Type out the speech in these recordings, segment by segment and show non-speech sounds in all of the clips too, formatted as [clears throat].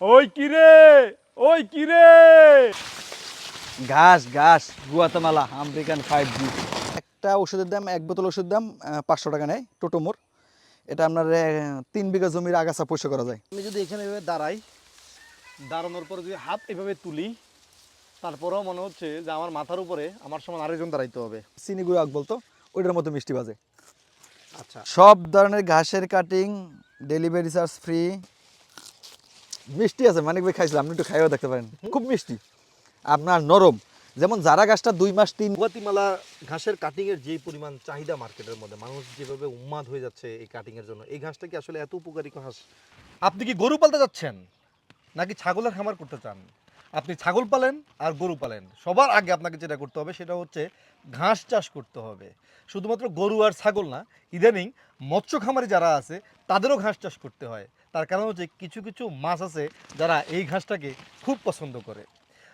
ওই কিরে ওই কিরে ঘাস ঘাস গুয়াতামালা আমেরিকান ফাইভ জি একটা ওষুধের দাম এক বোতল ওষুধের দাম পাঁচশো টাকা নেয় টোটোমোর এটা আপনার তিন বিঘা জমির আগাছা পরিষ্কার করা যায়। আমি যদি এখানে এভাবে দাঁড়াই দাঁড়ানোর পরে যদি হাত এভাবে তুলি তারপরেও মনে হচ্ছে যে আমার মাথার উপরে আমার সমান আরেকজন দাঁড়াইতে হবে। চিনি গুঁড়ো আগ বলতো ওইটার মতো মিষ্টি বাজে। আচ্ছা। সব ধরনের ঘাসের কাটিং ডেলিভারি চার্জ ফ্রি মিষ্টি আছে, মানিক ভাই খাইছিলাম আপনি একটু খাইও দেখতে পারেন। খুব মিষ্টি। আপনার নরম। যেমন যারা গাছটা দুই মাস, তিন গুয়াতিমালা ঘাসের কাটিং এর যে পরিমাণ চাহিদা মার্কেটের মধ্যে, মানুষ যেভাবে উন্মাদ হয়ে যাচ্ছে এই কাটিং এর জন্য, এই ঘাসটা কি আসলে এত উপকারী ঘাস? আপনি কি গরু পালতে যাচ্ছেন? নাকি ছাগলের খামার করতে চান? আপনি ছাগল পালেন আর গরু পালেন। সবার আগে আপনাকে যেটা করতে হবে, সেটা হচ্ছে ঘাস চাষ করতে হবে। শুধুমাত্র গরু আর ছাগল না, ইদানিং মৎস্য খামারে যারা আছে, তাদেরও ঘাস চাষ করতে হয়। তার কারণ হচ্ছে কিছু কিছু মাছ আছে যারা এই ঘাসটাকে খুব পছন্দ করে।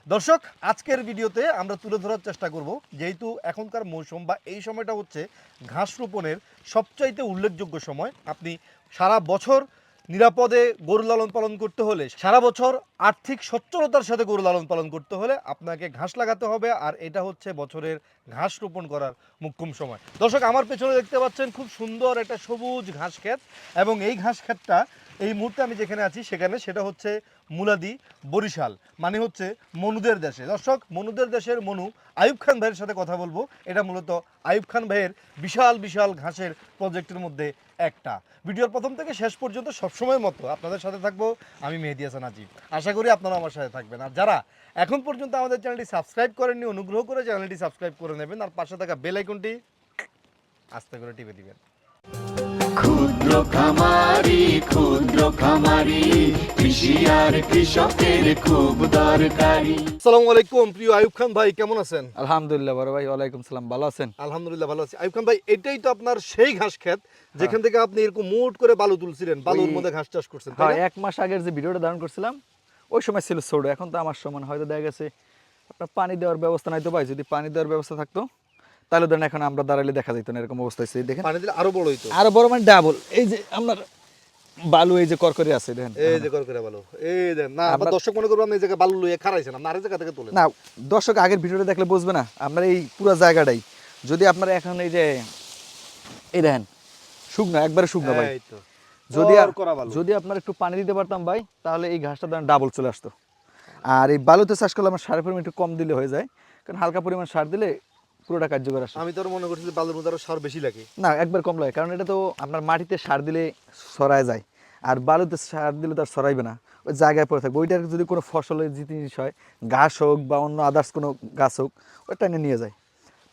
দর্শক, আজকের ভিডিওতে আমরা তুলে ধরার চেষ্টা করব যেহেতু এখনকার মৌসুম বা এই সময়টা হচ্ছে ঘাস রোপণের সবচাইতে উল্লেখযোগ্য সময়। আপনি সারা বছর নিরাপদে গরু লালন পালন করতে হলে, সারা বছর আর্থিক সচ্ছলতার সাথে গরু লালন পালন করতে হলে আপনাকে ঘাস লাগাতে হবে আর এটা হচ্ছে বছরের ঘাস রোপণ করার মুখ্যম সময়। দর্শক, আমার পেছনে দেখতে পাচ্ছেন খুব সুন্দর একটা সবুজ ঘাস ক্ষেত এবং এই ঘাস ক্ষেতটা এই মুহূর্তে আমি যেখানে আছি সেখানে সেটা হচ্ছে মুলাদি বরিশাল মানে হচ্ছে মনুদের দেশে। দর্শক, মনুদের দেশের মনু আয়ুব খান ভাইয়ের সাথে কথা বলব। এটা মূলত আয়ুব খান ভাইয়ের বিশাল বিশাল ঘাসের প্রজেক্টের মধ্যে একটা। ভিডিওর প্রথম থেকে শেষ পর্যন্ত সবসময়ের মতো। আপনাদের সাথে থাকব আমি মেহেদি হাসান আজিব আশা করি আপনারা আমার সাথে থাকবেন। আর যারা এখন পর্যন্ত আমাদের চ্যানেলটি সাবস্ক্রাইব করেননি, অনুগ্রহ করে চ্যানেলটি সাবস্ক্রাইব করে নেবেন। আর পাশে থাকা বেল আইকনটি আস্তে করে টিপে দিবেন। খামারি ক্ষুদ্র খামারি কৃষি আর কৃষকের খুব দরকারি। আসসালামু আলাইকুম প্রিয় আয়ুব খান ভাই কেমন আছেন? আলহামদুলিল্লাহ বড় ভাই ওয়ালাইকুম সালাম ভালো আছেন? আলহামদুলিল্লাহ ভালো আছি। আইব খান ভাই এটাই তো আপনার সেই ঘাস ক্ষেত যেখান থেকে আপনি এরকম মুট করে বালু তুলছিলেন বালুর মধ্যে ঘাস চাষ করছেন হ্যাঁ এক মাস আগের যে ভিডিওটা ধারণ করছিলাম ওই সময় ছিল ছোট এখন তো আমার সমান হয়তো দেখা গেছে আপনার পানি দেওয়ার ব্যবস্থা নাই তো ভাই যদি পানি দেওয়ার ব্যবস্থা থাকতো তাহলে ধরেন এখন আমরা দাঁড়ালে দেখা যেত না এরকম অবস্থা হয়েছে দেখেন। পানি দিলে আরও বড় হইতো। আরও বড় মানে ডাবল এই যে আপনার বালু এই যে করকরে আছে দেখেন। এই যে করে করে বালু। এই দেন না আপনার- দর্শক মনে করব আপনি এই জায়গায় বালু লইয়ে খারাইছেন আপনি আরেক জায়গা থেকে তোলেন না দর্শক আগের ভিডিওটা দেখলে বুঝবে না আপনার এই পুরো জায়গাটাই। যদি আপনার এখন এই যে এই দেখেন শুকনো একবারে শুকনো ভাই। এই যদি আর-। যদি আপনার একটু পানি দিতে পারতাম ভাই তাহলে এই ঘাসটা ধরেন ডাবল চলে আসতো। আর এই বালুতে চাষ করলে আমার সারের পরিমাণ একটু কম দিলে হয়ে যায় কারণ হালকা পরিমাণ সার দিলে পুরোটা কার্যকর আসে। আমি তো মনে করছি যে বালুর মধ্যে আরও সার বেশি লাগে। না একবার কম লাগে কারণ এটা তো আপনার মাটিতে সার দিলে সরায় যায়। আর বালুতে সার দিলে তো আর সরাইবে না ওই জায়গায় পড়ে থাকবে। ওইটার যদি কোনো ফসলের জিনিস হয় ঘাস হোক বা অন্য আদার্স কোনো গাছ হোক ওটা এনে নিয়ে যায়।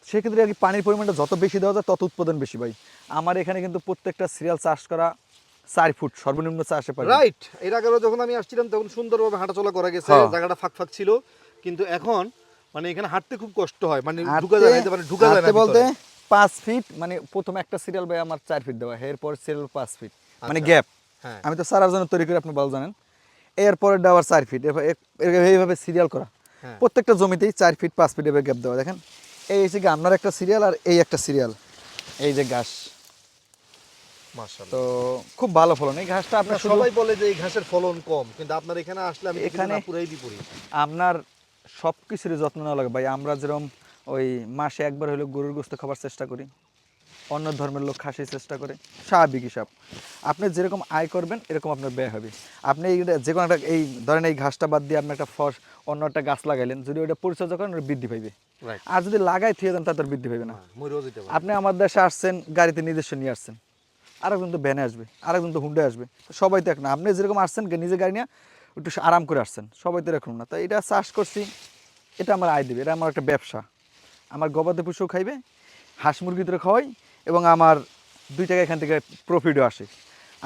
সেক্ষেত্রে আর কি পানির পরিমাণটা যত বেশি দেওয়া যায় তত উৎপাদন বেশি ভাই। আমার এখানে কিন্তু প্রত্যেকটা সিরিয়াল চাষ করা চার ফুট সর্বনিম্ন চাষে পারে। রাইট এর আগে যখন আমি আসছিলাম তখন সুন্দরভাবে হাঁটাচলা করা গেছে হ্যাঁ। জায়গাটা ফাঁক ফাঁক ছিল। কিন্তু এখন মানে এখানে হাঁটতে খুব কষ্ট হয় মানে ঢুকা যায় না মানে ঢুকা যায় না বলতে ভিতরে। পাঁচ ফিট মানে প্রথম একটা সিরিয়াল ভাই আমার চার ফিট দেওয়া এরপর সিরিয়াল পাঁচ ফিট মানে আচ্ছা। গ্যাপ হ্যাঁ। আমি তো সারার জন্য তৈরি করে আপনি ভালো জানেন। এরপরে দেওয়ার চার ফিট এরপর এইভাবে সিরিয়াল করা। হ্যাঁ। প্রত্যেকটা জমিতেই চার ফিট পাঁচ ফিট এভাবে গ্যাপ দেওয়া দেখেন। এই হচ্ছে আপনার একটা সিরিয়াল আর এই একটা সিরিয়াল এই যে ঘাস। তো খুব ভালো ফলন এই ঘাসটা আপনার সবাই বলে যে এই ঘাসের ফলন কম কিন্তু আপনার এখানে আসলে আমি এখানে- পুরাই বিপরীত। আপনার সব কিছুরই যত্ন নেওয়া লাগে। ভাই আমরা যেরকম ওই মাসে একবার হলেও গরুর গোস্ত খাবার চেষ্টা করি অন্য ধর্মের লোক খাসির চেষ্টা করে স্বাভাবিক হিসাব। আপনি যেরকম আয় করবেন এরকম আপনার ব্যয় হবে। আপনি এইটা যে কোনো একটা এই ধরেন এই ঘাসটা বাদ দিয়ে আপনি একটা ফস অন্য একটা গাছ লাগাইলেন যদি ওইটা পরিচর্যা করেন ওটা বৃদ্ধি পাইবে। আর যদি লাগাই থিয়ে দেন তাতে বৃদ্ধি পাইবে না। পারে। আপনি আমার দেশে আসছেন গাড়িতে নিজস্ব নিয়ে আসছেন আরেকজন তো ভ্যানে আসবে আরেকজন তো হুন্ডে আসবে সবাই তো এক না। আপনি যেরকম আসছেন নিজে গাড়ি নিয়ে একটু আরাম করে আসছেন। সবাই তো এরকম না। তো এটা চাষ করছি এটা আমার আয় দেবে এটা আমার একটা ব্যবসা। আমার গবাদি পশুও খাইবে হাঁস মুরগি ধরে খাওয়াই এবং আমার দুই টাকা এখান থেকে প্রফিটও আসে।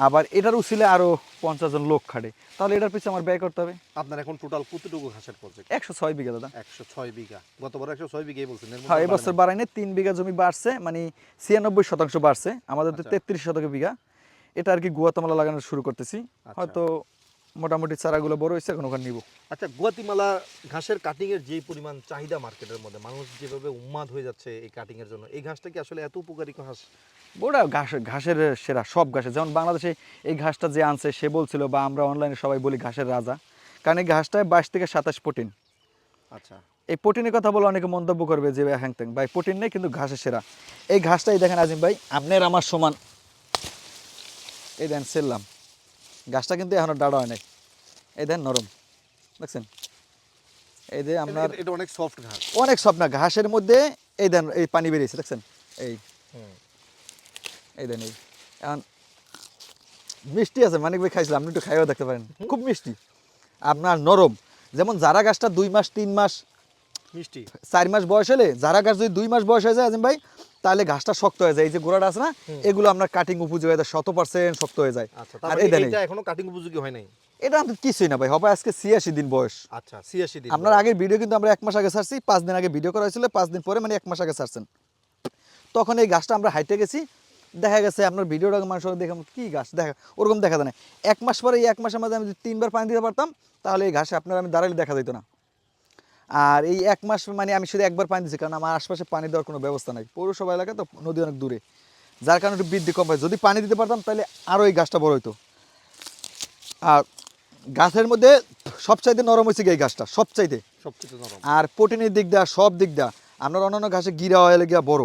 আবার এটার উচিলে আরও পঞ্চাশ জন লোক খাটে। তাহলে এটার পিছনে আমার ব্যয় করতে হবে। আপনার এখন টোটাল কতটুকু ঘাসের প্রজেক্ট একশো ছয় বিঘা দাদা। একশো ছয় বিঘা। গত গতবার একশো ছয় বিঘাই বলছেন হ্যাঁ এবছর নাই। বাড়াইনি তিন বিঘা জমি বাড়ছে মানে ছিয়ানব্বই শতাংশ বাড়ছে। আমাদের তো আচ্ছা। তেত্রিশ শতক বিঘা। এটা আর কি গুয়াতামালা লাগানো শুরু করতেছি। হয়তো মোটামুটি চারাগুলো বড় হয়েছে এখন ওখানে নিব। আচ্ছা গুয়াতিমালা ঘাসের কাটিং এর যে পরিমাণ চাহিদা মার্কেটের মধ্যে মানুষ যেভাবে উন্মাদ হয়ে যাচ্ছে এই কাটিং এর জন্য এই ঘাসটা কি আসলে এত উপকারী ঘাস? ওটা ঘাস ঘাসের সেরা সব ঘাসে। যেমন বাংলাদেশে এই ঘাসটা যে আনছে সে বলছিল বা আমরা অনলাইনে সবাই বলি ঘাসের রাজা। কারণ এই ঘাসটায় বাইশ থেকে সাতাশ প্রোটিন। আচ্ছা। এই প্রোটিনের কথা বলে অনেকে মন্তব্য করবে যে হ্যাং ত্যাং। ভাই প্রোটিন নেই কিন্তু ঘাসের সেরা। এই ঘাসটাই দেখেন আজিম ভাই আপনার আমার সমান। এই দেন সেরলাম। ঘাসটা কিন্তু এখনও ডাড়া হয় নাই। এই দেন নরম দেখছেন? এই যে আপনার এটা- অনেক সফট ঘাস। অনেক স্বপ্ন ঘাসের মধ্যে এই দেন এই পানি বেরিয়েছে দেখছেন? এই এই দেন এই। এখন মিষ্টি আছে মানিক ভাই খাইছিলাম আপনি একটু খাইও দেখতে পারেন। খুব মিষ্টি। আপনার নরম। যেমন জারা গাছটা দুই মাস তিন মাস মিষ্টি। চার মাস বয়স হলে জারা গাছ যদি দুই মাস বয়স হয়ে যায় আজিম ভাই তাহলে ঘাসটা শক্ত হয়ে যায়। এই যে গোড়াটা আছে না এগুলো আপনার কাটিং উপযোগী হয়ে যায় শত পার্সেন্ট শক্ত হয়ে যায়। আচ্ছা আর এটা এখনও কাটিং উপযোগী হয় নাই? এটা কিছুই না ভাই হবে আজকে ছিয়াশি দিন বয়স। আচ্ছা ছিয়াশি দিন আপনার আগের ভিডিও কিন্তু আমরা এক মাস আগে ছাড়ছি পাঁচ দিন আগে ভিডিও করা হয়েছিল পাঁচ দিন পরে মানে এক মাস আগে ছাড়ছেন। তখন এই গাছটা আমরা হাইটে গেছি দেখা গেছে আপনার ভিডিওটা মানুষ দেখে কি গাছ দেখা ওরকম দেখা যায় না। এক মাস পরে এই এক মাসের মধ্যে আমি তিনবার পানি দিতে পারতাম তাহলে এই ঘাসে আপনার আমি দাঁড়ালে দেখা যেত না। আর এই এক মাস মানে আমি শুধু একবার পানি দিচ্ছি কারণ আমার আশপাশে পানি দেওয়ার কোনো ব্যবস্থা নাই। পৌরসভা এলাকা তো নদী অনেক দূরে। যার কারণে একটু বৃদ্ধি কম হয়। যদি পানি দিতে পারতাম তাহলে আরও এই গাছটা বড় হতো আর গাছের মধ্যে সবচাইতে নরম হয়েছে এই গাছটা? সবচাইতে। আর প্রোটিনের দিক দেওয়া সব দিক দেওয়া আপনার অন্যান্য ঘাসে গিরা হয়ে গিয়া বড়।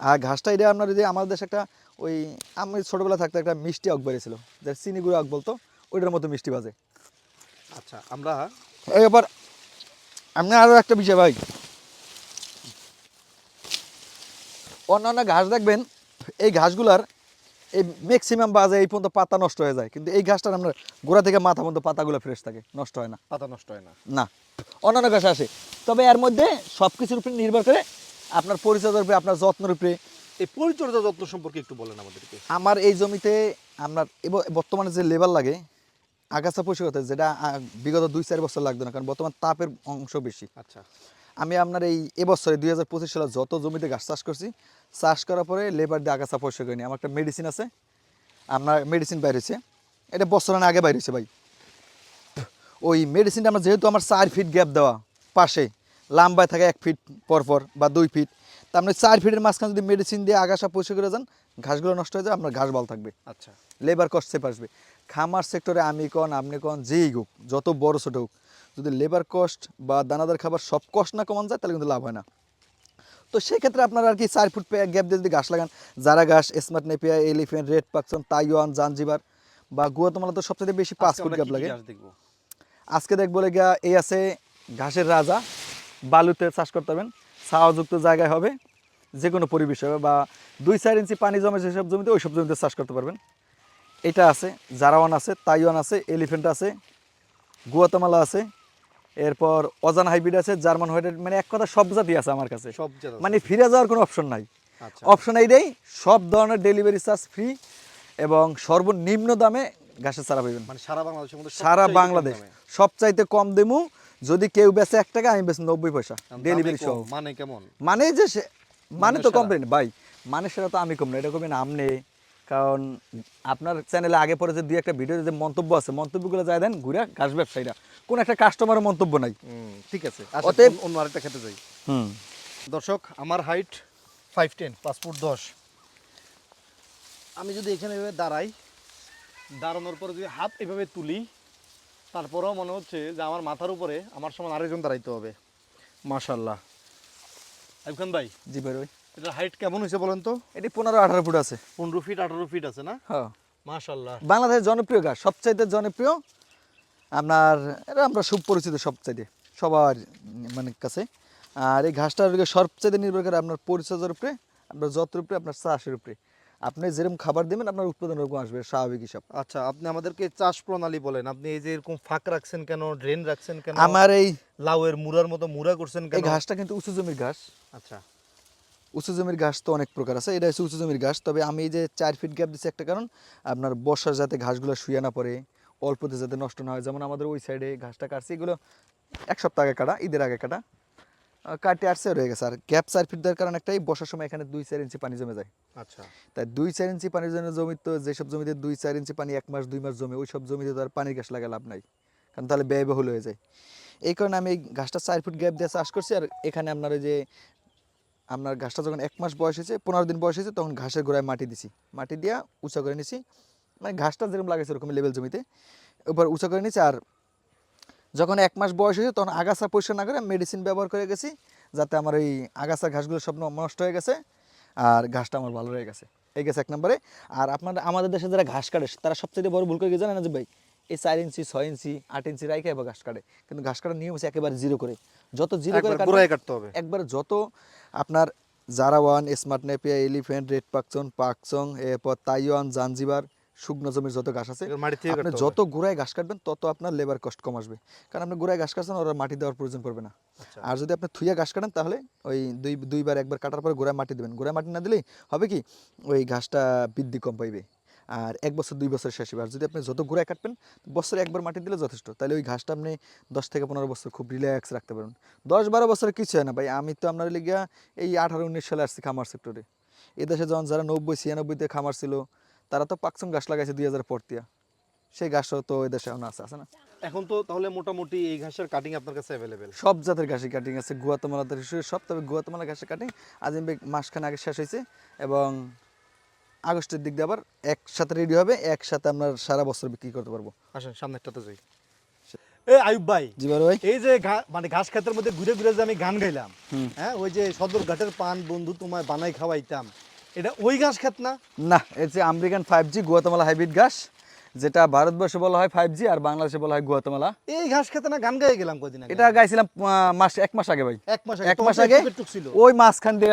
আর ঘাসটা এটা আপনার যদি আমাদের দেশে একটা ওই আমি ছোটোবেলা থাকতে একটা মিষ্টি আগ বেরিয়েছিল যে চিনি গুঁড়ো আগ বলতো ওইটার মতো মিষ্টি বাজে। আচ্ছা আমরা এই ব্যাপার আপনি আরও একটা বিষয় ভাই। অন্যান্য ঘাস দেখবেন এই ঘাসগুলার এই ম্যাক্সিমাম বাজে এই পর্যন্ত পাতা নষ্ট হয়ে যায়। কিন্তু এই ঘাসটার আপনার গোড়া থেকে মাথা পর্যন্ত পাতাগুলো ফ্রেশ থাকে নষ্ট হয় না। পাতা নষ্ট হয় না। না অন্যান্য ঘাস আসে তবে এর মধ্যে সব কিছুর উপরে নির্ভর করে আপনার পরিচর্যার উপরে আপনার যত্নের উপরে। এই পরিচর্যা যত্ন সম্পর্কে একটু বলেন আমাদেরকে। আমার এই জমিতে আপনার বর্তমানে যে লেবার লাগে আগাছা পরিষ্কার করতে যেটা বিগত দুই চার বছর লাগতো না কারণ বর্তমান তাপের অংশ বেশি। আচ্ছা। আমি আপনার এই এবছরে দুই হাজার পঁচিশ সালে যত জমিতে গাছ চাষ করছি চাষ করার পরে লেবার দিয়ে আগাছা পরিষ্কার করিনি। আমার একটা মেডিসিন আছে আপনার মেডিসিন বাইর হয়েছে। এটা বছর আগে বাইর হয়েছে ভাই। ওই মেডিসিনটা আমার যেহেতু আমার চার ফিট গ্যাপ দেওয়া পাশে লাম্বায় থাকে এক ফিট পর পর বা দুই ফিট তা আপনি চার ফিটের মাঝখানে যদি মেডিসিন দিয়ে আগাছা পরিষ্কার করে যান ঘাসগুলো নষ্ট হয়ে যায় আপনার ঘাস ভালো থাকবে। আচ্ছা। লেবার কস্ট সেভ আসবে। খামার সেক্টরে আমি কন আপনি কন যেই হোক যত বড় ছোট হোক যদি লেবার কস্ট বা দানাদার খাবার সব কষ্ট না কমান যায় তাহলে কিন্তু লাভ হয় না। তো সেক্ষেত্রে আপনারা আর কি চার ফুট গ্যাপ দিয়ে যদি গাছ লাগান জারা ঘাস smart napier elephant red Pakchong Taiwan Zanzibar বা গুয়াতমালা তো সবচেয়ে বেশি পাঁচ ফুট গ্যাপ লাগে। ঘাস আজকে দেখব গিয়া এই আছে ঘাসের রাজা বালুতে চাষ করতে হবেন ছাওযুক্ত জায়গায় হবে। যে কোনো পরিবেশ হবে বা দুই চার ইঞ্চি পানি জমে যেসব জমিতে ওই সব জমিতে চাষ করতে পারবেন। এটা আছে জারাওয়ান আছে তাইওয়ান আছে এলিফেন্ট আছে গুয়াতামালা আছে এরপর অজান হাইব্রিড আছে জার্মান হোয়াইট মানে এক কথা সব জাতি আছে আমার কাছে। সব মানে ফিরে যাওয়ার কোনো অপশন নাই। আচ্ছা। অপশন এইটাই সব ধরনের ডেলিভারি চার্জ ফ্রি এবং সর্বনিম্ন দামে ঘাসের চারা পাবেন মানে সারা বাংলাদেশের মধ্যে সারা বাংলাদেশ। সবচাইতে কম দেমু যদি কেউ বেচে এক টাকা আমি বেচি নব্বই পয়সা। ডেলিভারি সহ। মানে কেমন? মানে যে মানে তো কমপ্লেন ভাই মানে সেটা তো আমি কম না এটা করবেন আমনে কারণ আপনার চ্যানেলে আগে পরে যে দুই একটা ভিডিও যে মন্তব্য আছে মন্তব্যগুলো যায় দেন ঘুরে ঘাস ব্যবসায়ীরা। কোন একটা কাস্টমারের মন্তব্য নাই। ঠিক আছে অতএব- অন্য আরেকটা খেতে যাই। হুম। দর্শক আমার হাইট ফাইভ টেন ফুট দশ। আমি যদি এখানে এভাবে দাঁড়াই দাঁড়ানোর পরে যদি হাত এভাবে তুলি তারপরেও মনে হচ্ছে যে আমার মাথার উপরে আমার সমান আরেকজন দাঁড়াইতে হবে। মাশাল্লাহ আইব খান ভাই জি ভাই ভাই। এটা হাইট কেমন হয়েছে বলেন তো? এটি পনেরো আঠারো ফুট আছে। পনেরো ফিট আঠারো ফিট আছে না? হ্যাঁ। মাশাল্লাহ বাংলাদেশের জনপ্রিয় গাছ সবচাইতে জনপ্রিয় আপনার এটা আমরা সুপরিচিত সবচাইতে সবার মানে কাছে। আর এই ঘাসটার সবচাইতে নির্ভর করে আপনার পরিচর্যার উপরে আপনার যত্নের উপরে আপনার চাষের উপরে। আপনি যেরকম খাবার দেবেন আপনার উৎপাদন ওরকম আসবে স্বাভাবিক হিসাব। আচ্ছা আপনি আমাদেরকে চাষ প্রণালী বলেন। আপনি এই যে এরকম ফাঁক রাখছেন কেন ড্রেন রাখছেন কেন? আমার এই লাউয়ের মুড়ার মতো মুড়া করছেন কেন? এই ঘাসটা কিন্তু উঁচু জমির ঘাস। আচ্ছা। উঁচু জমির ঘাস তো অনেক প্রকার আছে এটা হচ্ছে উঁচু জমির ঘাস। তবে আমি এই যে চার ফিট গ্যাপ দিচ্ছি একটা কারণ আপনার বর্ষার যাতে ঘাসগুলো শুয়ে না পড়ে অল্পতে যাতে নষ্ট না হয় যেমন আমাদের ওই সাইডে ঘাসটা কাটছি এগুলো এক সপ্তাহ আগে কাটা ঈদের আগে কাটা। কাটে আসছে রয়ে গেছে। আর গ্যাপ চার ফিট দেওয়ার কারণ একটাই বর্ষার সময় এখানে দুই চার ইঞ্চি পানি জমে যায়। আচ্ছা। তাই দুই চার ইঞ্চি পানির জন্য জমি তো যেসব জমিতে দুই চার ইঞ্চি পানি এক মাস দুই মাস জমে ওই সব জমিতে তো আর পানির গাছ লাগা লাভ নাই। কারণ তাহলে ব্যয়বহুল হয়ে যায়। এই কারণে আমি এই ঘাসটা চার ফুট গ্যাপ দিয়ে চাষ করছি আর এখানে আপনার ওই যে আপনার ঘাসটা যখন এক মাস বয়স হয়েছে পনেরো দিন বয়স হয়েছে তখন ঘাসের গোড়ায় মাটি দিছি। মাটি দিয়া উঁচা করে নিছি। মানে ঘাসটা যেরকম লাগাইছে ওরকম লেভেল জমিতে। এবার উঁচা করে নিছি আর যখন এক মাস বয়স হয়েছে তখন আগাছা পরিষ্কার না করে মেডিসিন ব্যবহার করে গেছি যাতে আমার এই আগাছা ঘাসগুলো সব নষ্ট হয়ে গেছে আর ঘাসটা আমার ভালো হয়ে গেছে। এই গেছে এক নম্বরে। আর আপনার আমাদের দেশে যারা ঘাস কাটে তারা সবচেয়ে বড় ভুল করে গিয়ে জানেন? না যে ভাই এই চার ইঞ্চি ছয় ইঞ্চি আট ইঞ্চি রাইখে এবার ঘাস কাটে। কিন্তু ঘাস কাটার নিয়ম হচ্ছে একেবারে জিরো করে। যত জিরো করে কাটতে হবে। একবার যত আপনার জারাওয়ান স্মার্ট নেপিয়া এলিফ্যান্ট রেড পাকচন পাকচং এরপর তাইওয়ান জাঞ্জিবার শুকনো জমির যত ঘাস আছে আপনি যত গোড়ায় ঘাস কাটবেন তত আপনার লেবার কষ্ট কম আসবে। কারণ আপনি গোড়ায় ঘাস কাটছেন ওরা মাটি দেওয়ার প্রয়োজন পড়বে না। আচ্ছা। আর যদি আপনি থুইয়া ঘাস কাটেন তাহলে ওই দুই দুইবার একবার কাটার পরে গোড়ায় মাটি দেবেন। গোড়ায় মাটি না দিলেই হবে কি ওই ঘাসটা বৃদ্ধি কম পাইবে। আর এক বছর দুই বছর শেষ হবে। আর যদি আপনি যত গোড়ায় কাটবেন বছরে একবার মাটি দিলে যথেষ্ট। তাহলে ওই ঘাসটা আপনি দশ থেকে পনেরো বছর খুব রিল্যাক্স রাখতে পারবেন। দশ বারো বছরে কিছু হয় না ভাই। আমি তো আপনার লিগিয়া এই আঠারো উনিশ সালে আসছি খামার সেক্টরে এদেশে যখন যারা নব্বই ছিয়ানব্বইতে খামার ছিল তারা তো পাকসম ঘাস লাগাইছে দুই হাজার পর দিয়া। সেই ঘাসও তো এদেশে এখন আছে আছে না? এখন তো তাহলে মোটামুটি এই ঘাসের কাটিং আপনার কাছে অ্যাভেলেবেল সব জাতের ঘাসের কাটিং আছে গুয়াতমালা থেকে সব তবে গুয়াতমালা ঘাসের কাটিং আজিম বেগ মাসখানে আগে শেষ হয়েছে এবং আগস্টের দিক দিয়ে আবার একসাথে রেডি হবে একসাথে আমরা সারা বছর বিক্রি করতে পারব। আসেন সামনেরটাতে যাই। এ আয়ুব ভাই জি ভাই। এই যে মানে ঘাস ক্ষেতের মধ্যে ঘুরে ঘুরে যে আমি গান গাইলাম হ্যাঁ ওই যে সদর ঘাটের পান বন্ধু তোমায় বানাই খাওয়াইতাম এটা ওই ঘাস ক্ষেত না? না এর যে American five G Guatemala hybrid ঘাস যেটা ভারতবর্ষে বলা হয় ফাইভ জি আর বাংলাদেশে বলা হয় গুয়াতমালা। এই ঘাস খেতে না গান গাইয়ে গেলাম কদিন এটা গাইছিলাম মাস এক মাস আগে ভাই। এক মাস এক মাস আগে ওই মাঝখান দিয়ে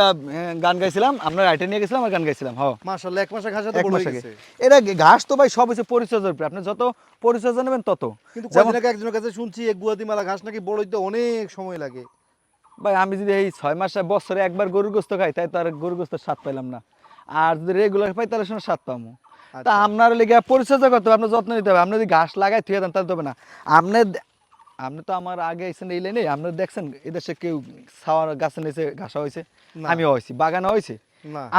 গান গাইছিলাম আমরা রাইটে নিয়ে গেছিলাম আর গান গাইছিলাম হ্যাঁ মাশাআল্লাহ এক মাসে ঘাস এক বড় মাস হয়ে আগে। গেছে। এটা ঘাস তো ভাই সব হচ্ছে পরিচর্যার উপরে। আপনি যত পরিচর্যা নেবেন তত। কিন্তু যেমন কদিন আগে একজনের কাছে শুনছি এক গুয়াতিমালা ঘাস নাকি বড় হইতে অনেক সময় লাগে। ভাই আমি যদি এই ছয় মাসে বছরে একবার গরুর গোস্ত খাই তাই তো আর গরুর গোস্ত স্বাদ পাইলাম না। আর যদি রেগুলার পাই তাহলে সময় স্বাদ পাবো তা আচ্ছা। আপনার লেগে পরিচর্যা করতে হবে আপনার যত্ন নিতে হবে। আপনি যদি ঘাস লাগাই থুয়ে দেন তাহলে তো হবে না। আপনি আপনি তো আমার আগে এসেছেন এই লাইনে। আপনি দেখছেন এদেশে কেউ ছাওয়ার গাছের নিচে ঘাসা হয়েছে? আমি হয়েছি বাগানে হয়েছে?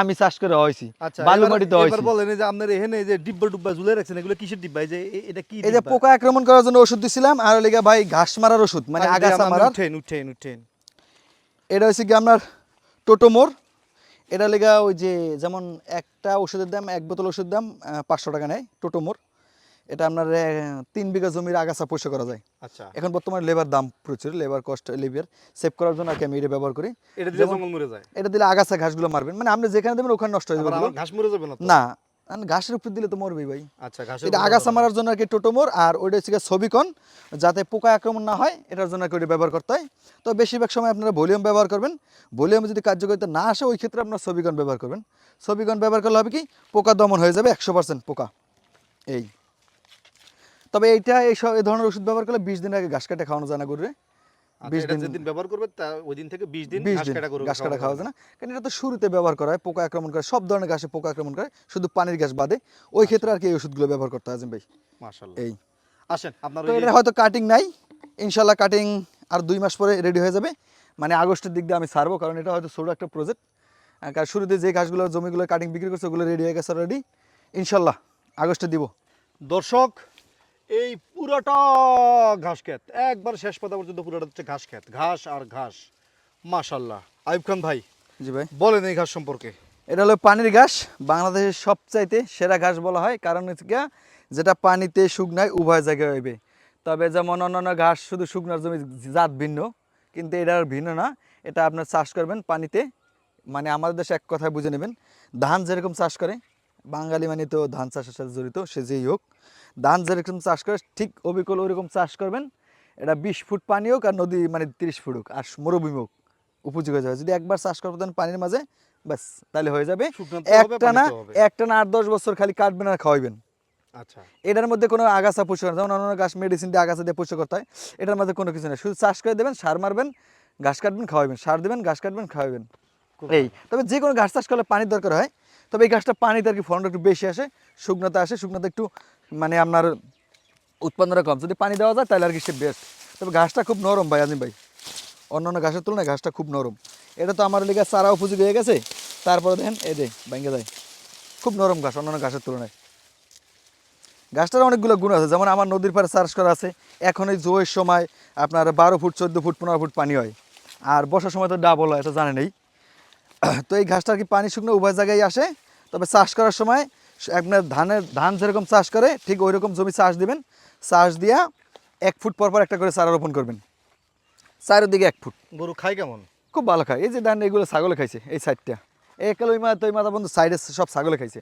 আমি চাষ করে হয়েছি আচ্ছা বালু মাটিতে হয়েছি। বলেন যে আপনার এখানে যে ডিব্বা ডুব্বা ঝুলে রাখছেন এগুলো কিসের ডিব্বা? যে এটা কি এই যে পোকা আক্রমণ করার জন্য ওষুধ দিছিলাম আর লেগে ভাই ঘাস মারার ওষুধ মানে আগাছা মারার। উঠেন উঠেন উঠেন। এটা হচ্ছে কি আপনার টোটোমোর এটা লেগা ওই যে যেমন একটা ওষুধের দাম এক বোতল ওষুধ দাম পাঁচশো টাকা নেয় টোটোমোর এটা আপনার তিন বিঘা জমির আগাছা পরিষ্কার করা যায়। আচ্ছা। এখন বর্তমানে লেবার দাম প্রচুর লেবার কস্ট লেবার সেভ করার জন্য আর কি আমি এটা ব্যবহার করি। এটা দিলে জঙ্গল মরে যায়। এটা দিলে আগাছা ঘাসগুলো মারবেন। মানে আপনি যেখানে দেবেন ওখানে নষ্ট হয়ে যাবে ঘাস মরে যাবে না? না ঘাসের উপর দিলে তো মরবেই ভাই। আচ্ছা ঘাস এটা আগাছা মারার জন্য আর কি টোটোমোর আর ওইটা হচ্ছে ছবিকন যাতে পোকা আক্রমণ না হয় এটার জন্য আর কি ওইটা ব্যবহার করতে হয়। তো বেশিরভাগ সময় আপনারা ভলিউম ব্যবহার করবেন। ভলিউম যদি কার্যকারিতা না আসে ওই ক্ষেত্রে আপনারা ছবিকন ব্যবহার করবেন। ছবিকন ব্যবহার করলে হবে কি পোকা দমন হয়ে যাবে একশো পার্সেন্ট পোকা। এই। তবে এইটা এই সব এই ধরনের ওষুধ ব্যবহার করলে বিশ দিন আগে ঘাস কাটে খাওয়ানো যায় না গরুরে। বিশ দিন যেদিন ব্যবহার করবে তা ওই দিন থেকে 20 দিন বিশ ঘাস দিন কাটা ঘাস কাটা খাওয়া যায় না। কারণ এটা তো শুরুতে ব্যবহার করা হয় পোকা আক্রমণ করে সব ধরনের ঘাসে পোকা আক্রমণ করে শুধু পানির ঘাস বাদে। ওই ক্ষেত্রে আর কি এই ওষুধগুলো ব্যবহার করতে হয় ভাই। মাশাআল্লাহ। এই। আসেন আপনার তো এটা হয়তো কাটিং নাই। কাটিং আর দুই মাস পরে রেডি হয়ে যাবে। মানে আগস্টের দিক দিয়ে আমি ছাড়বো কারণ এটা হয়তো ছোটো একটা প্রজেক্ট কারণ শুরুতে যে গাছগুলো জমিগুলো কাটিং বিক্রি করছে ওগুলো রেডি হয়ে গেছে রেডি ইনশাল্লাহ আগস্টে দিব। দর্শক এই পুরোটা ঘাস ক্ষেত। একবার শেষ পাতা পর্যন্ত পুরোটা হচ্ছে ঘাস ক্ষেত। ঘাস আর ঘাস। মাশাল্লাহ আইব খান ভাই জি ভাই। বলেন এই ঘাস সম্পর্কে। এটা হলো পানির ঘাস বাংলাদেশের সবচাইতে সেরা ঘাস বলা হয়। কারণ হচ্ছে যেটা পানিতে শুকনায় উভয় জায়গায় হইবে। তবে যেমন অন্যান্য ঘাস শুধু শুকনার জমি জাত ভিন্ন কিন্তু এটার ভিন্ন না। এটা আপনার চাষ করবেন পানিতে। মানে আমাদের দেশে এক কথায় বুঝে নেবেন ধান যেরকম চাষ করে বাঙালি মানে তো ধান চাষের সাথে জড়িত সে যেই হোক। ধান যেরকম চাষ করে ঠিক অবিকল ওইরকম চাষ করবেন। এটা বিশ ফুট পানি হোক আর নদী মানে তিরিশ ফুট হোক আর মরুভূমি হোক উপযোগী হয়ে যাবে। যদি একবার চাষ করতে দেন পানির মাঝে ব্যাস তাহলে হয়ে যাবে। একটা না একটা না আট দশ বছর খালি কাটবেন আর খাওয়াইবেন। আচ্ছা। এটার মধ্যে কোনো আগাছা পুষো যেমন অন্যান্য গাছ মেডিসিন দিয়ে আগাছা দিয়ে পুষো করতে হয় এটার মধ্যে কোনো কিছু নেই। শুধু চাষ করে দেবেন সার মারবেন ঘাস কাটবেন খাওয়াবেন সার দেবেন ঘাস কাটবেন খাওয়াবেন এই তবে যে কোনো ঘাস চাষ করলে পানির দরকার হয়। তবে এই গাছটা পানিতে আর কি ফলনটা একটু বেশি আসে, শুকনোতে আসে, শুকনোতে একটু মানে আপনার উৎপাদনটা কম। যদি পানি দেওয়া যায়, তাহলে আর কি সে বেস্ট তবে ঘাসটা খুব নরম ভাই আজিম ভাই। অন্যান্য ঘাসের তুলনায় ঘাসটা খুব নরম। এটা তো আমার লিগে চারা উপযোগী হয়ে গেছে। তারপরে দেখেন, এই যে, ভেঙে যায়। খুব নরম ঘাস অন্যান্য ঘাসের তুলনায়। গাছটার অনেকগুলো গুণ আছে। যেমন আমার নদীর পাড়ে চাষ করা আছে। এখন এই জোয়ের সময় আপনার বারো ফুট, চোদ্দ ফুট, পনেরো ফুট পানি হয়। আর বর্ষার সময় তো ডাবল হয়, এটা জানেনই [clears throat] তো এই ঘাসটা আর কি পানি শুকনো উভয় জায়গায় আসে। তবে চাষ করার সময় আপনার ধানের ধান যেরকম চাষ করে ঠিক ওই রকম জমি চাষ দিবেন। চাষ দিয়া এক ফুট পর পর একটা করে চারা রোপণ করবেন। চারিদিকে এক ফুট। গরু খায় কেমন? খুব ভালো খায়। এই যে ডান এগুলো ছাগলে খাইছে এই সাইডটা। একাল ওই মাথা ওই মাথা বন্ধু সাইডে সব ছাগলে খাইছে।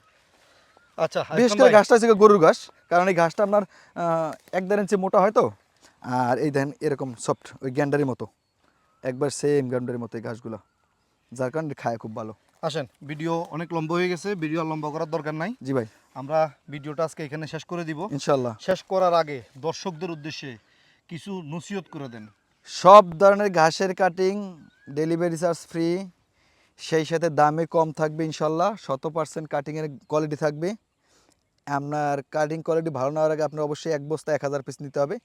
আচ্ছা বিশেষ করে ঘাসটা হচ্ছে গরুর ঘাস কারণ এই ঘাসটা আপনার এক দেড় ইঞ্চি মোটা হয় তো। আর এই দেন এরকম সফট ওই গ্যান্ডারির মতো। একবার সেম গ্যান্ডারির মতো এই ঘাসগুলো। যার কারণে খায় খুব ভালো। আসেন ভিডিও অনেক লম্বা হয়ে গেছে ভিডিও লম্বা করার দরকার নাই। জি ভাই। আমরা ভিডিওটা আজকে এখানে শেষ করে দিব। ইনশাল্লাহ শেষ করার আগে দর্শকদের উদ্দেশ্যে কিছু নসিহত করে দেন। সব ধরনের ঘাসের কাটিং ডেলিভারি চার্জ ফ্রি সেই সাথে দামে কম থাকবে ইনশাল্লাহ শত পার্সেন্ট কাটিংয়ের কোয়ালিটি থাকবে। আপনার কাটিং কোয়ালিটি ভালো নেওয়ার আগে আপনার অবশ্যই এক বস্তা এক হাজার পিস নিতে হবে।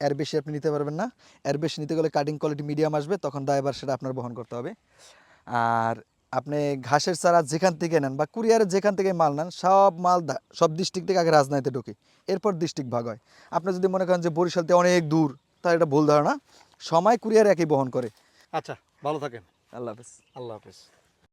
এর বেশি আপনি নিতে পারবেন না। এর বেশি নিতে গেলে কাটিং কোয়ালিটি মিডিয়াম আসবে তখন দায়বার সেটা আপনার বহন করতে হবে। আর আপনি ঘাসের চারা যেখান থেকে নেন বা কুরিয়ারে যেখান থেকে মাল নেন সব মাল সব ডিস্ট্রিক্ট থেকে আগে রাজধানীতে ঢুকে। এরপর ডিস্ট্রিক্ট ভাগ হয়। আপনি যদি মনে করেন যে বরিশালতে অনেক দূর তাহলে এটা ভুল ধারণা। সময় কুরিয়ার একই বহন করে। আচ্ছা ভালো থাকেন। আল্লাহ হাফিজ। আল্লাহ হাফেজ।